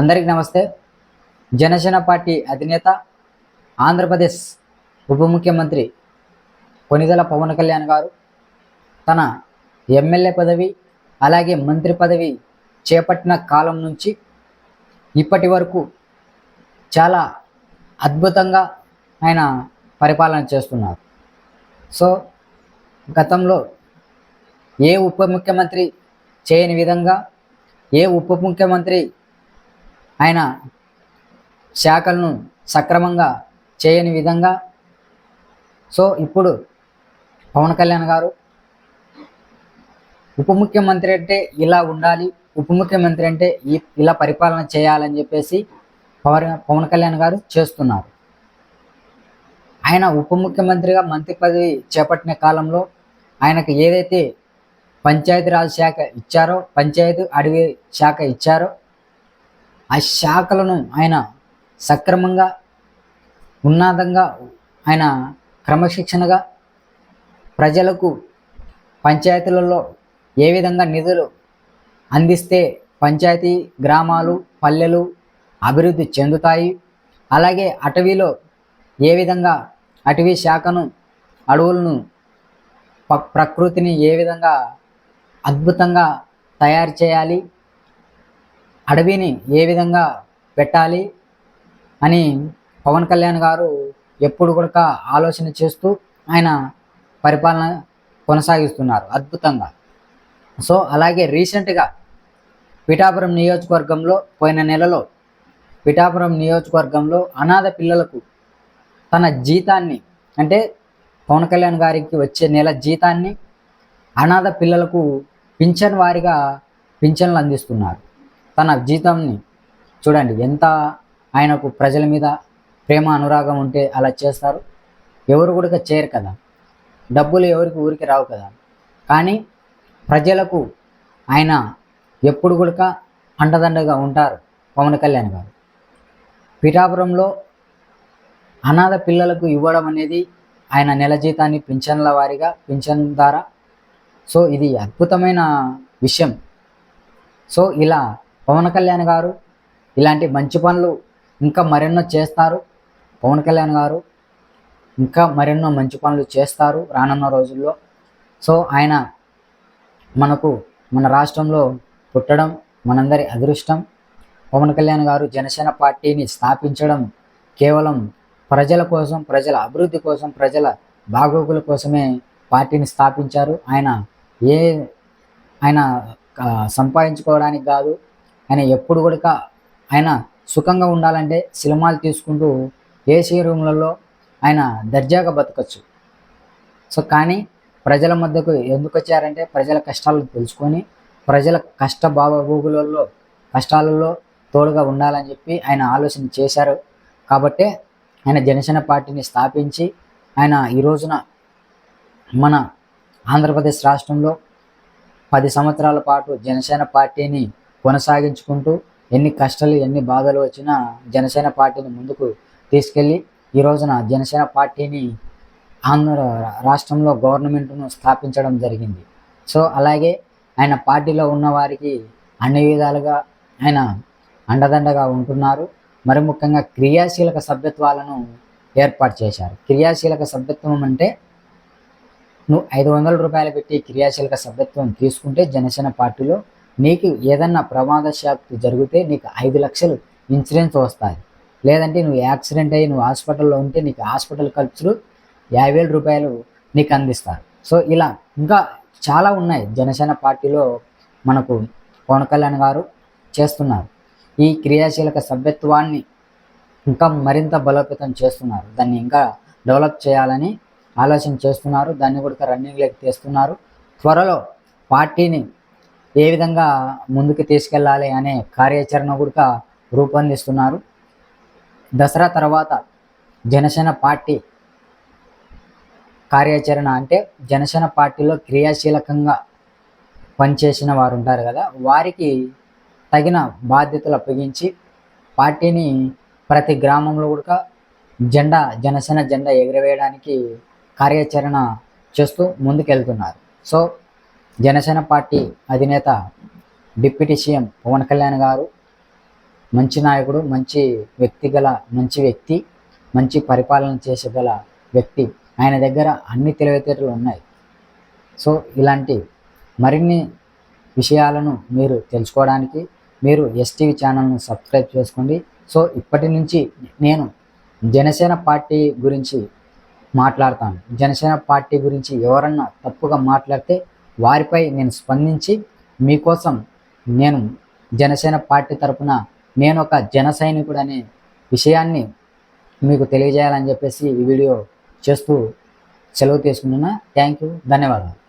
అందరికీ నమస్తే. జనసేన పార్టీ అధినేత ఆంధ్రప్రదేశ్ ఉప ముఖ్యమంత్రి కొనిదల పవన్ కళ్యాణ్ గారు తన ఎమ్మెల్యే పదవి అలాగే మంత్రి పదవి చేపట్టిన కాలం నుంచి ఇప్పటి వరకు చాలా అద్భుతంగా ఆయన పరిపాలన చేస్తున్నారు. సో గతంలో ఏ ఉప ముఖ్యమంత్రి చేయని విధంగా ఏ ఉప ముఖ్యమంత్రి ఆయన శాఖలను సక్రమంగా చేయని విధంగా. సో ఇప్పుడు పవన్ కళ్యాణ్ గారు ఉప ముఖ్యమంత్రి అంటే ఇలా ఉండాలి ఉప ముఖ్యమంత్రి అంటే ఇలా పరిపాలన చేయాలని చెప్పేసి పవన్ పవన్ కళ్యాణ్ గారు చేస్తున్నారు. ఆయన ఉప ముఖ్యమంత్రిగా మంత్రి పదవి చేపట్టిన కాలంలో ఆయనకు ఏదైతే పంచాయతీరాజ్ శాఖ ఇచ్చారో పంచాయతీ అడవి శాఖ ఇచ్చారో ఆ శాఖలను ఆయన సక్రమంగా ఉన్నతంగా ఆయన క్రమశిక్షణగా ప్రజలకు పంచాయతీలలో ఏ విధంగా నిధులు అందిస్తే పంచాయతీ గ్రామాలు పల్లెలు అభివృద్ధి చెందుతాయి అలాగే అటవీలో ఏ విధంగా అటవీ శాఖను అడవులను ప్రకృతిని ఏ విధంగా అద్భుతంగా తయారు చేయాలి అడవిని ఏ విధంగా పెట్టాలి అని పవన్ కళ్యాణ్ గారు ఎప్పుడు కూడా ఆలోచన చేస్తూ ఆయన పరిపాలన కొనసాగిస్తున్నారు అద్భుతంగా. సో అలాగే రీసెంట్గా పిఠాపురం నియోజకవర్గంలో పోయిన నెలలో పిఠాపురం నియోజకవర్గంలో అనాథ పిల్లలకు తన జీతాన్ని అంటే పవన్ కళ్యాణ్ గారికి వచ్చే నెల జీతాన్ని అనాథ పిల్లలకు పింఛన్ వారిగా పింఛన్లు అందిస్తున్నారు. తన జీతంని చూడండి ఎంత ఆయనకు ప్రజల మీద ప్రేమ అనురాగం ఉంటే అలా చేస్తారు? ఎవరు కూడా చేయరు కదా. డబ్బులు ఎవరికి ఊరికి రావు కదా. కానీ ప్రజలకు ఆయన ఎప్పుడు కూడా అండదండగా ఉంటారు పవన్ కళ్యాణ్ గారు. పిఠాపురంలో అనాథ పిల్లలకు ఇవ్వడం అనేది ఆయన నెల జీతాన్ని పింఛన్ల వారీగా పింఛన్ ద్వారా. సో ఇది అద్భుతమైన విషయం. సో ఇలా పవన్ కళ్యాణ్ గారు ఇలాంటి మంచి పనులు ఇంకా మరెన్నో చేస్తారు. పవన్ కళ్యాణ్ గారు ఇంకా మరెన్నో మంచి పనులు చేస్తారు రానున్న రోజుల్లో. సో ఆయన మనకు మన రాష్ట్రంలో పుట్టడం మనందరి అదృష్టం. పవన్ కళ్యాణ్ గారు జనసేన పార్టీని స్థాపించడం కేవలం ప్రజల కోసం ప్రజల అభివృద్ధి కోసం ప్రజల బాగోగుల కోసమే పార్టీని స్థాపించారు. ఆయన ఏ ఆయన సంపాదించుకోవడానికి కాదు ఆయన ఎప్పుడు కూడా ఆయన సుఖంగా ఉండాలంటే సినిమాలు తీసుకుంటూ ఏసీ రూమ్లలో ఆయన దర్జాగా బతకచ్చు. సో కానీ ప్రజల మధ్యకు ఎందుకు వచ్చారంటే ప్రజల కష్టాలు తెలుసుకొని ప్రజల కష్ట భావభూగులలో కష్టాలలో తోడుగా ఉండాలని చెప్పి ఆయన ఆలోచన చేశారు. కాబట్టే ఆయన జనసేన పార్టీని స్థాపించి ఆయన ఈ రోజున మన ఆంధ్రప్రదేశ్ రాష్ట్రంలో పది సంవత్సరాల పాటు జనసేన పార్టీని కొనసాగించుకుంటూ ఎన్ని కష్టాలు ఎన్ని బాధలు వచ్చినా జనసేన పార్టీని ముందుకు తీసుకెళ్ళి ఈ రోజున జనసేన పార్టీని ఆంధ్ర రాష్ట్రంలో గవర్నమెంట్ను స్థాపించడం జరిగింది. సో అలాగే ఆయన పార్టీలో ఉన్న వారికి అన్ని విధాలుగా ఆయన అండదండగా ఉంటున్నారు. మరి ముఖ్యంగా క్రియాశీలక సభ్యత్వాలను ఏర్పాటు చేశారు. క్రియాశీలక సభ్యత్వం అంటే నువ్వు ఐదు వందల రూపాయలు పెట్టి క్రియాశీలక సభ్యత్వం తీసుకుంటే జనసేన పార్టీలో నీకు ఏదన్నా ప్రమాదశాత్తు జరిగితే నీకు ఐదు లక్షలు ఇన్సూరెన్స్ వస్తాయి. లేదంటే నువ్వు యాక్సిడెంట్ అయ్యి నువ్వు హాస్పిటల్లో ఉంటే నీకు హాస్పిటల్ ఖర్చులు యాభై వేల రూపాయలు నీకు అందిస్తారు. సో ఇలా ఇంకా చాలా ఉన్నాయి. జనసేన పార్టీలో మనకు పవన్ కళ్యాణ్ గారు చేస్తున్నారు. ఈ క్రియాశీలక సభ్యత్వాన్ని ఇంకా మరింత బలోపేతం చేస్తున్నారు. దాన్ని ఇంకా డెవలప్ చేయాలని ఆలోచన చేస్తున్నారు. దాన్ని కూడా రన్నింగ్లోకి తీస్తున్నారు. త్వరలో పార్టీని ఏ విధంగా ముందుకు తీసుకెళ్ళాలి అనే కార్యాచరణ కూడా రూపొందిస్తున్నారు. దసరా తర్వాత జనసేన పార్టీ కార్యాచరణ అంటే జనసేన పార్టీలో క్రియాశీలకంగా పనిచేసిన వారు ఉంటారు కదా వారికి తగిన బాధ్యతలు అప్పగించి పార్టీని ప్రతి గ్రామంలో కూడా జెండా జనసేన జెండా ఎగురవేయడానికి కార్యాచరణ చేస్తూ ముందుకెళ్తున్నారు. సో జనసేన పార్టీ అధినేత డిప్యూటీ సీఎం పవన్ కళ్యాణ్ గారు మంచి నాయకుడు మంచి వ్యక్తి గల మంచి వ్యక్తి మంచి పరిపాలన చేసగల వ్యక్తి. ఆయన దగ్గర అన్ని తెలివితేటలు ఉన్నాయి. సో ఇలాంటి మరిన్ని విషయాలను మీరు తెలుసుకోవడానికి మీరు ఎస్టీవీ ఛానల్ను సబ్స్క్రైబ్ చేసుకోండి. సో ఇప్పటి నుంచి నేను జనసేన పార్టీ గురించి మాట్లాడతాను. జనసేన పార్టీ గురించి ఎవరన్నా తప్పుగా మాట్లాడితే వారిపై నేను స్పందించి మీకోసం నేను జనసేన పార్టీ తరఫున నేను ఒక జన సైనికుడు అనే విషయాన్ని మీకు తెలియజేయాలని చెప్పేసి ఈ వీడియో చేస్తూ సెలవు తీసుకుంటున్నా. Thank you. ధన్యవాదాలు.